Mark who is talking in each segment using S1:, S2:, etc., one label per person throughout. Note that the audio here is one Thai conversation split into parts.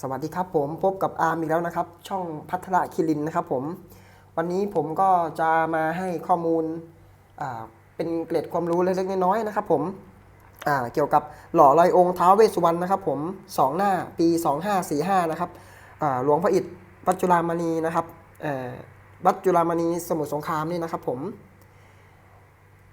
S1: สวัสดีครับผมพบกับอาร์มอีกแล้วนะครับ ช่องพัทระคิรินนะครับผม วันนี้ผมก็จะมาให้ข้อมูลเป็นเกร็ดความรู้เล็กๆน้อยๆนะครับผมเกี่ยวกับหล่อลอยองค์ท้าวเวสสุวรรณนะครับผมสองหน้าปี 2545 นะครับหลวงพระอิฐวัดจุฬามณีนะครับวัดจุฬามณีสมุทรสงครามนี่นะครับผม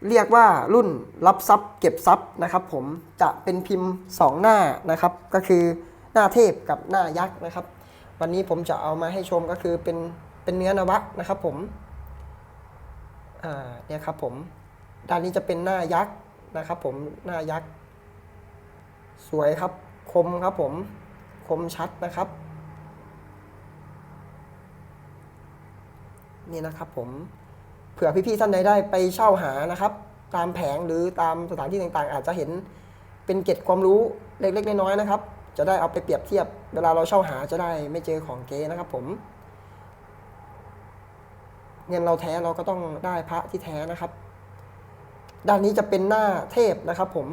S1: เรียกว่ารุ่นรับทรัพย์เก็บทรัพย์นะครับผมจะเป็นพิมพ์ 2 หน้านะครับก็คือ หน้าเทพกับหน้ายักษ์นะครับ วันนี้ผมจะเอามาให้ชมก็คือเป็นเป็นเนื้อนวะนะครับผมอ่าเนี่ยครับผมด้านนี้จะเป็นหน้ายักษ์นะครับ ผมหน้ายักษ์สวยครับคมครับผมคมชัดนะครับ นี่นะครับผมเผื่อพี่ๆท่านใดได้ไปเช่าหานะครับ ตามแผงหรือตามสถานที่ต่างๆ อาจจะเห็นเป็นเก็ดความรู้เล็กๆน้อยๆนะครับ จะได้เอาไปเปรียบเทียบ เวลาเราเช่าหาจะได้ไม่เจอของเก๊นะครับผมเงินเราแท้เราก็ต้องได้พระที่แท้นะครับ ด้านนี้จะเป็นหน้าเทพนะครับผม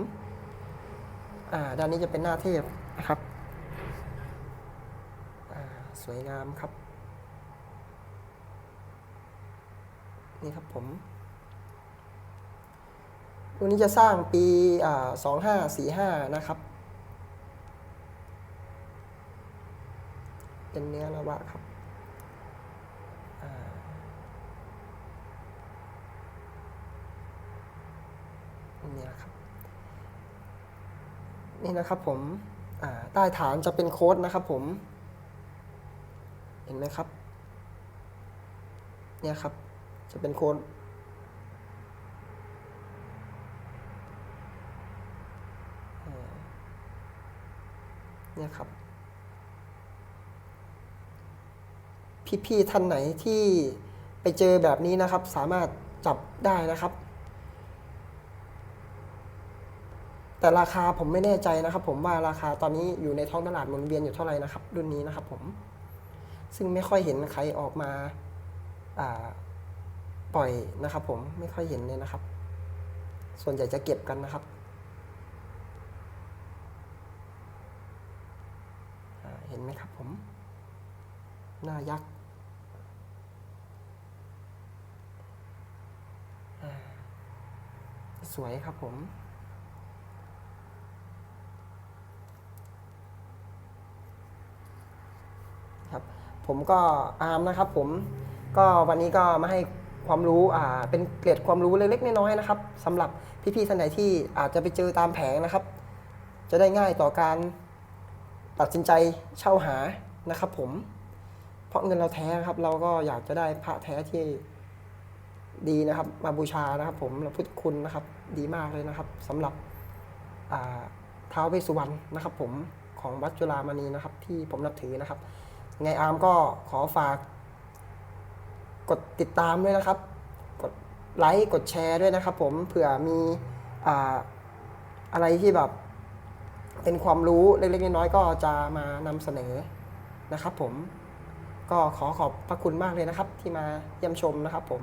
S1: อ่าด้านนี้จะเป็นหน้าเทพนะครับสวยงามครับ นี่ครับผมตัวนี้จะสร้างปีสองห้าสี่ห้านะครับ เป็นเนื้อนวะครับอ่านี่นะครับ นี่นะครับผมใต้ฐานจะเป็นโค้ดนะครับผม เห็นไหมครับ เนี่ยครับ จะเป็นโค้ดเนี่ยครับ พี่ๆท่านไหนที่ไปเจอแบบนี้นะครับ สามารถจับได้นะครับ แต่ราคาผมไม่แน่ใจนะครับ ผมว่าราคาตอนนี้อยู่ในท้องตลาดหมุนเวียนอยู่เท่าไหร่นะครับ รุ่นนี้นะครับผมซึ่งไม่ค่อยเห็นใครออกมาปล่อยนะครับ ผมไม่ค่อยเห็นเลยนะครับ ส่วนใหญ่จะเก็บกันนะครับเห็นไหมครับผม หน้ายักษ์อ่า สวยครับผมครับ ผมก็อาร์มนะครับผมก็วันนี้ก็มาให้ความรู้อ่าเป็นเกร็ดความรู้เล็กๆน้อยๆนะครับสำหรับพี่ๆท่านไหนที่อาจจะไปเจอตามแผงนะครับ จะได้ง่ายต่อการตัดสินใจเช่าหานะครับผมเพราะเงินเราแท้ครับ เราก็อยากจะได้พระแท้ที่ ดีนะครับมาบูชานะครับผมเราพุทธคุณนะครับดีมากเลยนะครับสำหรับอ่าท้าวเวสุวรรณนะครับ ผมของวัดจุฬามณีนะครับ ที่ผมนับถือนะครับ ไงอาร์มก็ขอฝาก กดติดตามด้วยนะครับ กดไลค์กดแชร์ด้วยนะครับ ผมเผื่อมีออะไรที่แบบเป็นความรู้เล็กๆน้อยๆก็จะมานำเสนอนะครับ ผมก็ขอขอบพระคุณมากเลยนะครับ ที่มาเยี่ยมชมนะครับ ผม